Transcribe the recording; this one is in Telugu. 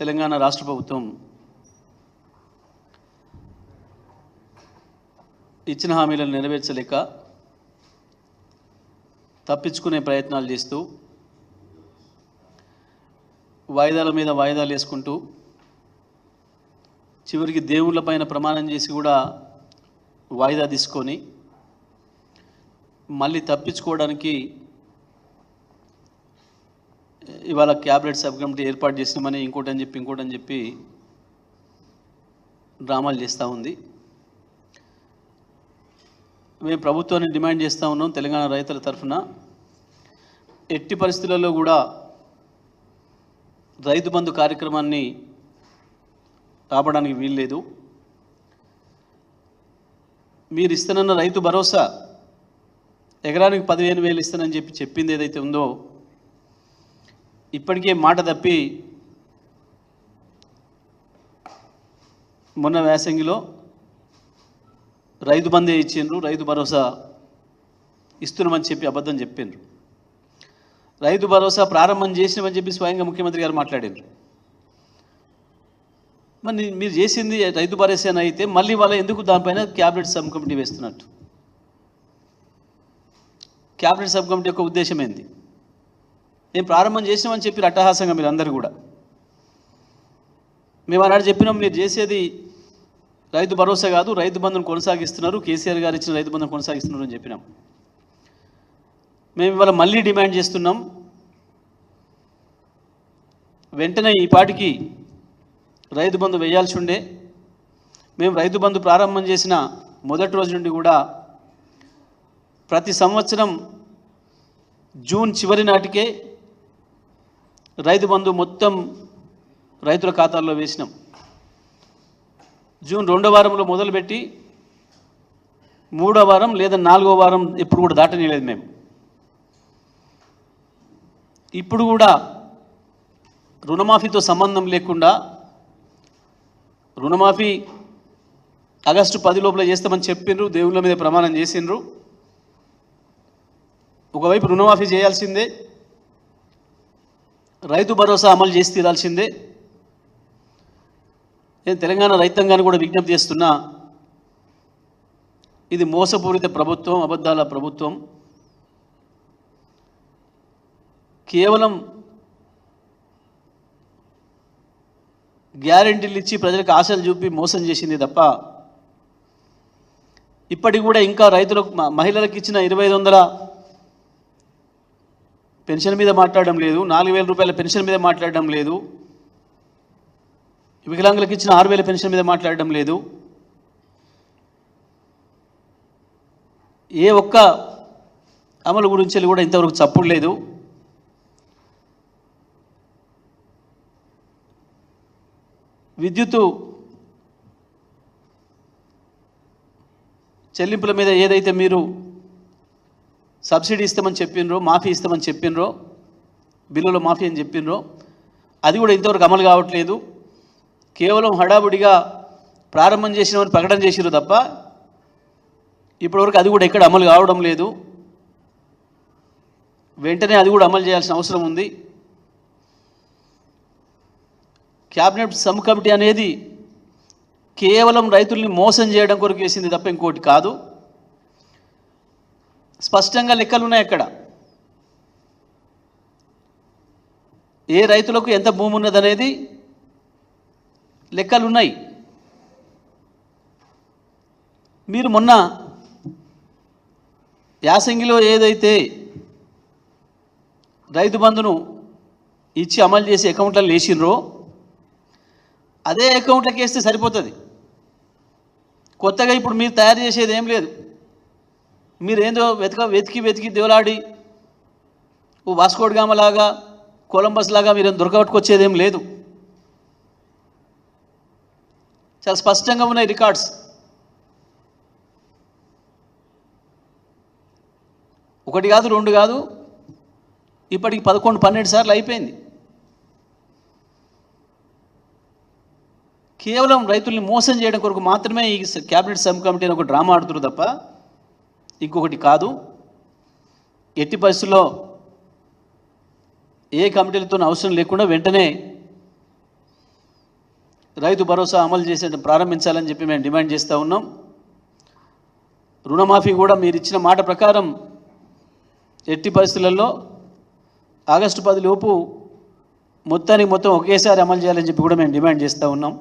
తెలంగాణ రాష్ట్ర ప్రభుత్వం ఇచ్చిన హామీలను నెరవేర్చలేక తప్పించుకునే ప్రయత్నాలు చేస్తూ వాయిదాల మీద వాయిదాలు వేసుకుంటూ చివరికి దేవుళ్ళ పైన ప్రమాణం చేసి కూడా వాయిదా తీసుకొని మళ్ళీ తప్పించుకోవడానికి ఇవాళ క్యాబినెట్ సబ్ కమిటీ ఏర్పాటు చేసినామని ఇంకోటి అని చెప్పి ఇంకోటి అని చెప్పి డ్రామాలు చేస్తూ ఉంది. మేము ప్రభుత్వాన్ని డిమాండ్ చేస్తూ ఉన్నాం తెలంగాణ రైతుల తరఫున. ఎట్టి పరిస్థితులలో కూడా రైతు బంధు కార్యక్రమాన్ని ఆపడానికి వీల్లేదు. మీరు ఇస్తానన్న రైతు భరోసా ఎకరానికి పదిహేను వేలు ఇస్తానని చెప్పి చెప్పింది ఏదైతే ఉందో ఇప్పటికే మాట తప్పి మొన్న వేసంగిలో రైతు బందే ఇచ్చిండ్రు రైతు భరోసా ఇస్తున్నామని చెప్పి అబద్ధం చెప్పిండ్రు. రైతు భరోసా ప్రారంభం చేసినామని చెప్పి స్వయంగా ముఖ్యమంత్రి గారు మాట్లాడిండ్రు. మరి మీరు చేసింది రైతు భరోసా అయితే మళ్ళీ వాళ్ళ ఎందుకు దానిపైన క్యాబినెట్ సబ్ కమిటీ వేస్తున్నట్టు? క్యాబినెట్ సబ్ కమిటీ యొక్క ఉద్దేశం ఏంది? మేము ప్రారంభం చేసినామని చెప్పి అట్టహాసంగా మీరు అందరు కూడా. మేము ఆనాడు చెప్పినాం మీరు చేసేది రైతు భరోసా కాదు రైతు బంధును కొనసాగిస్తున్నారు కేసీఆర్ గారు ఇచ్చిన రైతు బంధును కొనసాగిస్తున్నారు అని చెప్పినాం. మేము ఇవాళ మళ్ళీ డిమాండ్ చేస్తున్నాం. వెంటనే ఈ పాటికి రైతు బంధు వేయాల్సి ఉండే. మేము రైతు బంధు ప్రారంభం చేసిన మొదటి రోజు నుండి కూడా ప్రతి సంవత్సరం జూన్ చివరి నాటికే రైతు బంధు మొత్తం రైతుల ఖాతాల్లో వేసినాం. జూన్ రెండో వారంలో మొదలుపెట్టి మూడో వారం లేదా నాలుగో వారం ఎప్పుడు కూడా దాటనీయలేదు మేము. ఇప్పుడు కూడా రుణమాఫీతో సంబంధం లేకుండా రుణమాఫీ ఆగస్టు పది లోపల చేస్తామని చెప్పిండ్రు దేవుళ్ళ మీద ప్రమాణం చేసిండ్రు. ఒకవైపు రుణమాఫీ చేయాల్సిందే రైతు భరోసా అమలు చేసి తీరాల్సిందే. నేను తెలంగాణ రైతాంగాన్ని కూడా విజ్ఞప్తి చేస్తున్నా ఇది మోసపూరిత ప్రభుత్వం అబద్ధాల ప్రభుత్వం. కేవలం గ్యారెంటీలు ఇచ్చి ప్రజలకు ఆశలు చూపి మోసం చేసింది తప్ప ఇప్పటికి కూడా ఇంకా రైతులకు మహిళలకు ఇచ్చిన ఇరవై ఐదు వందల పెన్షన్ మీద మాట్లాడడం లేదు నాలుగు వేల రూపాయల పెన్షన్ మీద మాట్లాడడం లేదు వికలాంగులకు ఇచ్చిన ఆరు వేల పెన్షన్ మీద మాట్లాడడం లేదు. ఏ ఒక్క అమలు గురించి కూడా ఇంతవరకు చప్పుడు లేదు. విద్యుత్తు చెల్లింపుల మీద ఏదైతే మీరు సబ్సిడీ ఇస్తామని చెప్పినరో మాఫీ ఇస్తామని చెప్పినరో బిల్లుల మాఫీ అని చెప్పినరో అది కూడా ఇంతవరకు అమలు కావట్లేదు. కేవలం హడావుడిగా ప్రారంభం చేసినామని ప్రకటన చేసిరు తప్ప ఇప్పటివరకు అది కూడా ఎక్కడ అమలు కావడం లేదు. వెంటనే అది కూడా అమలు చేయాల్సిన అవసరం ఉంది. క్యాబినెట్ సబ్ కమిటీ అనేది కేవలం రైతుల్ని మోసం చేయడం కొరకు వేసింది తప్ప ఇంకోటి కాదు. స్పష్టంగా లెక్కలు ఉన్నాయి అక్కడ. ఏ రైతులకు ఎంత భూమి ఉన్నదనేది లెక్కలు ఉన్నాయి. మీరు మొన్న యాసంగిలో ఏదైతే రైతు బంధును ఇచ్చి అమలు చేసి అకౌంట్లలో వేసినరో అదే అకౌంట్లకి వేస్తే సరిపోతుంది. కొత్తగా ఇప్పుడు మీరు తయారు చేసేది ఏం లేదు. మీరేందో వెతక వెతికి వెతికి దేవులాడి ఓ వాస్కోడ్ గామ లాగా కొలంబస్ లాగా మీరు దొరకబట్టుకొచ్చేదేం లేదు. చాలా స్పష్టంగా ఉన్నాయి రికార్డ్స్. ఒకటి కాదు రెండు కాదు ఇప్పటికి పదకొండు పన్నెండు సార్లు అయిపోయింది. కేవలం రైతుల్ని మోసం చేయడం కొరకు మాత్రమే ఈ క్యాబినెట్ సబ్ కమిటీ అని ఒక డ్రామా ఆడుతున్నారు తప్ప ఇంకొకటి కాదు ఎట్టి పరిస్థితుల్లో ఏ కమిటీలతో అవసరం లేకుండా వెంటనే రైతు భరోసా అమలు చేసే ప్రారంభించాలని చెప్పి మేము డిమాండ్ చేస్తూ ఉన్నాం. రుణమాఫీ కూడా మీరు ఇచ్చిన మాట ప్రకారం ఎట్టి పరిస్థితులలో ఆగస్టు పది లోపు మొత్తానికి మొత్తం ఒకేసారి అమలు చేయాలని చెప్పి కూడా మేము డిమాండ్ చేస్తూ ఉన్నాం.